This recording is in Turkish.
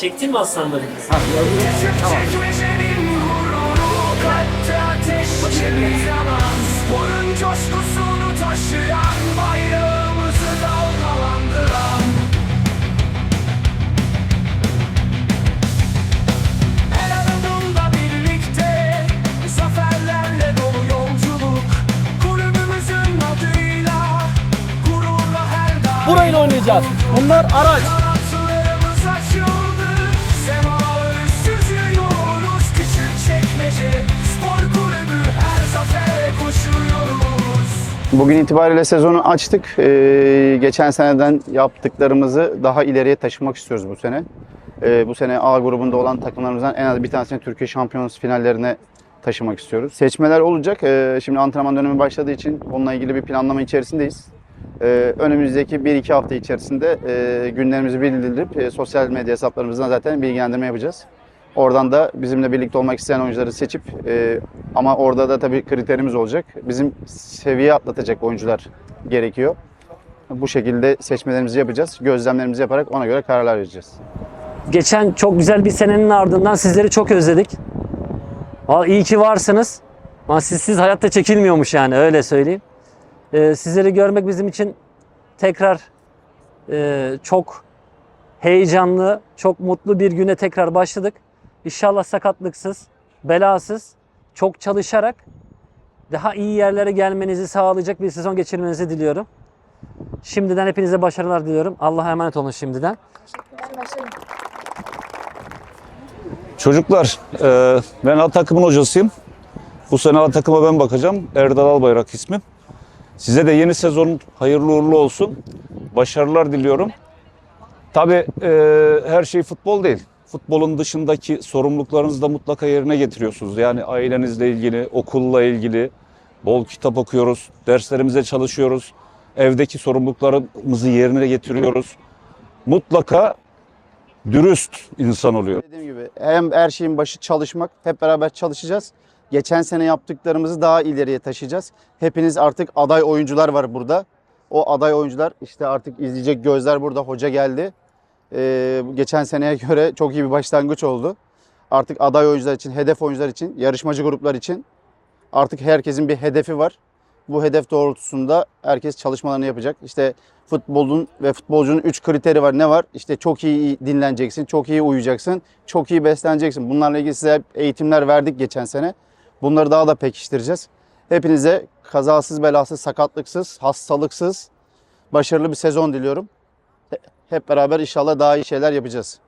Çektin mi aslanları? Ha? Tamam. Sporun Burayla oynayacağız. Bunlar araç. Bugün itibariyle sezonu açtık. Ee, geçen seneden yaptıklarımızı daha ileriye taşımak istiyoruz bu sene. Ee, bu sene A grubunda olan takımlarımızdan en az bir tanesini Türkiye Şampiyonası finallerine taşımak istiyoruz. Seçmeler olacak. Ee, şimdi antrenman dönemi başladığı için onunla ilgili bir planlama içerisindeyiz. Ee, önümüzdeki 1-2 hafta içerisinde e, günlerimizi bildirip e, sosyal medya hesaplarımızdan zaten bilgilendirme yapacağız. Oradan da bizimle birlikte olmak isteyen oyuncuları seçip e, ama orada da tabii kriterimiz olacak. Bizim seviye atlatacak oyuncular gerekiyor. Bu şekilde seçmelerimizi yapacağız. Gözlemlerimizi yaparak ona göre kararlar vereceğiz. Geçen çok güzel bir senenin ardından sizleri çok özledik. Vallahi iyi ki varsınız. Ama sizsiz hayatta çekilmiyormuş yani öyle söyleyeyim. Ee, sizleri görmek bizim için tekrar e, çok heyecanlı, çok mutlu bir güne tekrar başladık. İnşallah sakatlıksız, belasız, çok çalışarak daha iyi yerlere gelmenizi sağlayacak bir sezon geçirmenizi diliyorum. Şimdiden hepinize başarılar diliyorum. Allah'a emanet olun şimdiden. Çocuklar, e, ben A takımın hocasıyım. Bu sene A takıma ben bakacağım. Erdal Albayrak ismim. Size de yeni sezon hayırlı uğurlu olsun. Başarılar diliyorum. Tabii e, her şey futbol değil. Futbolun dışındaki sorumluluklarınızı da mutlaka yerine getiriyorsunuz. Yani ailenizle ilgili, okulla ilgili bol kitap okuyoruz, derslerimize çalışıyoruz. Evdeki sorumluluklarımızı yerine getiriyoruz. Mutlaka dürüst insan oluyor. Dediğim gibi hem her şeyin başı çalışmak. Hep beraber çalışacağız. Geçen sene yaptıklarımızı daha ileriye taşıyacağız. Hepiniz artık aday oyuncular var burada. O aday oyuncular işte artık izleyecek gözler burada. Hoca geldi. Ee, geçen seneye göre çok iyi bir başlangıç oldu. Artık aday oyuncular için, hedef oyuncular için, yarışmacı gruplar için artık herkesin bir hedefi var. Bu hedef doğrultusunda herkes çalışmalarını yapacak. İşte futbolun ve futbolcunun 3 kriteri var. Ne var? İşte çok iyi dinleneceksin, çok iyi uyuyacaksın, çok iyi besleneceksin. Bunlarla ilgili size eğitimler verdik geçen sene. Bunları daha da pekiştireceğiz. Hepinize kazasız, belasız, sakatlıksız, hastalıksız, başarılı bir sezon diliyorum. He- Hep beraber inşallah daha iyi şeyler yapacağız.